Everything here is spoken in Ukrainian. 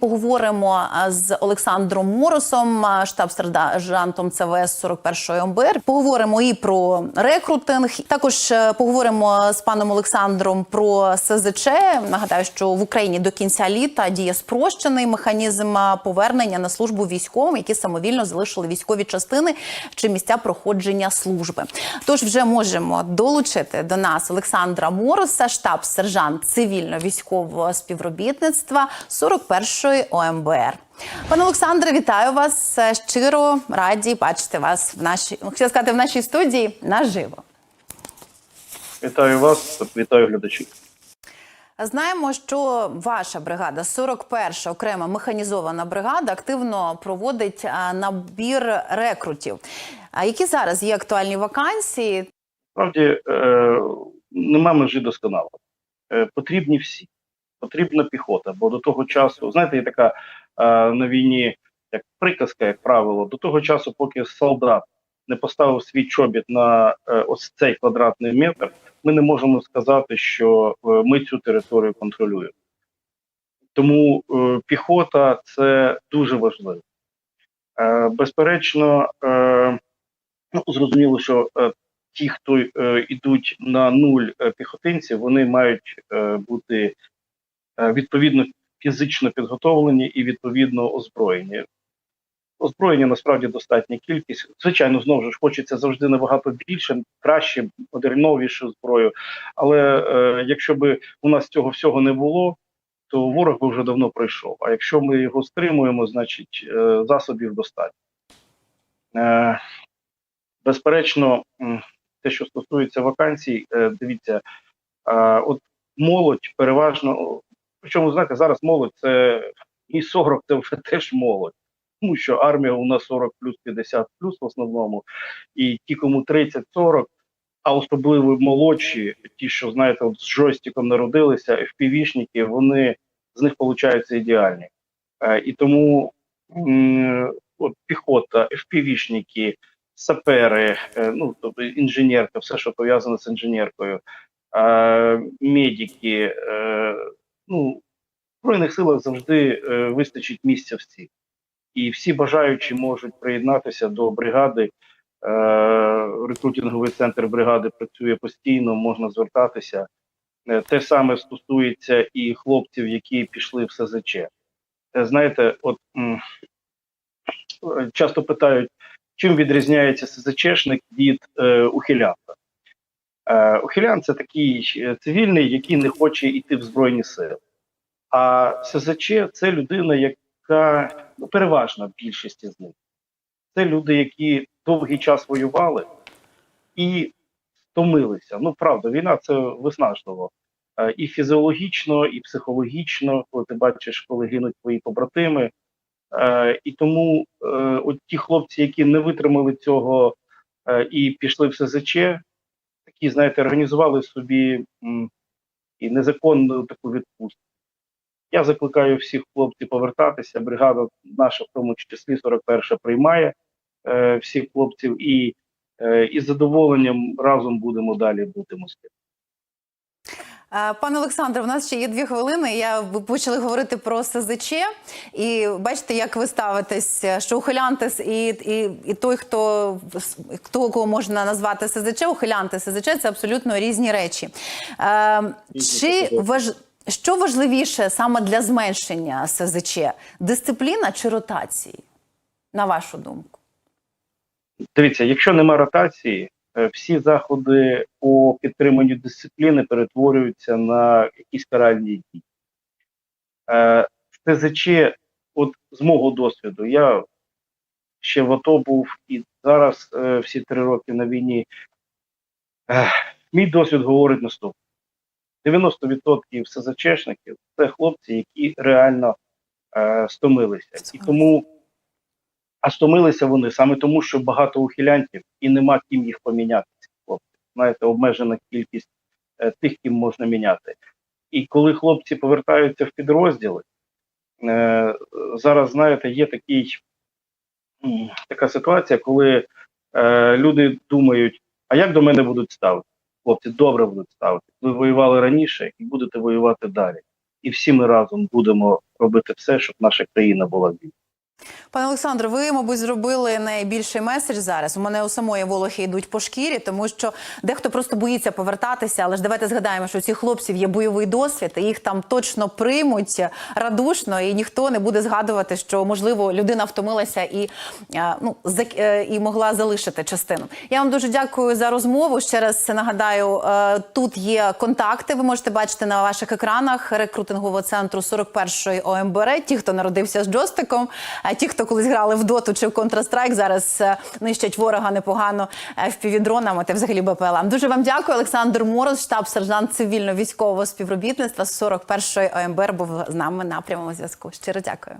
Поговоримо з Олександром Моросом, штаб-сержантом ЦВС 41-ї МБР. Поговоримо і про рекрутинг. Також е, поговоримо з паном Олександром про СЗЧ. Нагадаю, що в Україні до кінця літа діє спрощений механізм повернення на службу військовим, які самовільно залишили військові частини чи місця проходження служби. Тож вже можемо долучити до нас Олександра Мороса, штаб-сержант цивільно-військового співробітництва 41-ї ОМБР. Пане Олександре, вітаю вас. Щиро раді бачити вас в нашій ну, хотіла сказати в нашій студії наживо. Вітаю вас, вітаю глядачів. Знаємо, що ваша бригада, 41-ша окрема механізована бригада, активно проводить набір рекрутів. А які зараз є актуальні вакансії? Справді е, нема межі досконало. Е, потрібні всі. Потрібна піхота, бо до того часу, знаєте, є така е, на війні як приказка, як правило, до того часу, поки солдат не поставив свій чобіт на е, ось цей квадратний метр, ми не можемо сказати, що е, ми цю територію контролюємо. Тому е, піхота це дуже важливо. Е, безперечно, е, ну, зрозуміло, що е, ті, хто е, йдуть на нуль е, піхотинців, вони мають е, бути відповідно фізично підготовлені і відповідно озброєні. Озброєння насправді достатня кількість. Звичайно, знову ж хочеться завжди набагато більше, краще, модерновішу зброю. Але е, якщо би у нас цього всього не було, то ворог би вже давно пройшов. А якщо ми його стримуємо, значить е, засобів достатньо. Е, безперечно, те, що стосується вакансій, е, дивіться, е, от молодь переважно, причому знаєте, зараз молодь це і 40 це вже теж молодь. Тому що армія у нас 40 плюс 50 плюс в основному, і ті, кому 30-40, а особливо молодші, ті, що знаєте, от з джойстиком народилися, FPV-шники, вони з них получаються ідеальні. Е, і тому м, от піхота, FPV-шники, сапери, е, ну тобто інженерка, все, що пов'язане з інженеркою, е, медики. Е, ну, в Збройних силах завжди е, вистачить місця всіх. І всі бажаючі можуть приєднатися до бригади. Е, рекрутинговий центр бригади працює постійно, можна звертатися. Е, Те саме стосується і хлопців, які пішли в СЗЧ. Е, Знаєте, от м, часто питають, чим відрізняється СЗЧшник від е, ухилянта. Е, ухилян це такий е, цивільний, який не хоче йти в Збройні сили. А СЗЧ це людина, яка ну, переважна більшість з них. Це люди, які довгий час воювали і втомилися. Ну, правда, війна це виснажливо. Е, І фізіологічно, і психологічно, коли ти бачиш, коли гинуть твої побратими. І тому от ті хлопці, які не витримали цього і пішли в СЗЧ, такі, знаєте, організували собі і незаконну таку відпустку. Я закликаю всіх хлопців повертатися. Бригада наша, в тому числі 41-ша, приймає е, всіх хлопців і е, із задоволенням разом будемо далі бути москві. Е, Пане Олександре, у нас ще є дві хвилини. Я ви почали говорити про СЗЧ, і бачите, як ви ставитесь, що ухилянтис і, і, і той, хто хто кого можна назвати СЗЧ, ухилянти СЗЧ це абсолютно різні речі. Е, чи важ... що важливіше саме для зменшення СЗЧ? Дисципліна чи ротації? На вашу думку? Дивіться, якщо нема ротації, е, всі заходи по підтриманню дисципліни перетворюються на якісь каральні дії. Е, ТЗЧ, от з мого досвіду, я ще в АТО був і зараз е, всі три роки на війні. Е, мій досвід говорить наступне: 90% СЗЧшників це хлопці, які реально е, стомилися. І тому а стомилися вони саме тому, що багато ухилянтів і нема ким їх поміняти. Знаєте, обмежена кількість е, тих, ким можна міняти. І коли хлопці повертаються в підрозділи, е, зараз знаєте, є такий, така ситуація, коли е, люди думають, а як до мене будуть ставити? Хлопці добре будуть ставити. Ви воювали раніше і будете воювати далі. і всі ми разом будемо робити все, щоб наша країна була вільна. Пане Олександр, ви, мабуть, зробили найбільший меседж зараз. У мене у самої волохи йдуть по шкірі, тому що дехто просто боїться повертатися. Але ж давайте згадаємо, що у цих хлопців є бойовий досвід, і їх там точно приймуть радушно, і ніхто не буде згадувати, що можливо людина втомилася і е, ну е, і могла залишити частину. Я вам дуже дякую за розмову. Ще раз нагадаю, е, тут є контакти. Ви можете бачити на ваших екранах рекрутингового центру 41-ї ОМБР. Ті, хто народився з джойстиком, а ті, хто колись грали в доту чи в Counter-Strike, зараз е, нищать ворога непогано впівдронами та взагалі БПЛА. Дуже вам дякую. Олександр Мороз, штаб-сержант цивільно-військового співробітництва з 41-ї ОМБР, був з нами на прямому зв'язку. Щиро дякую.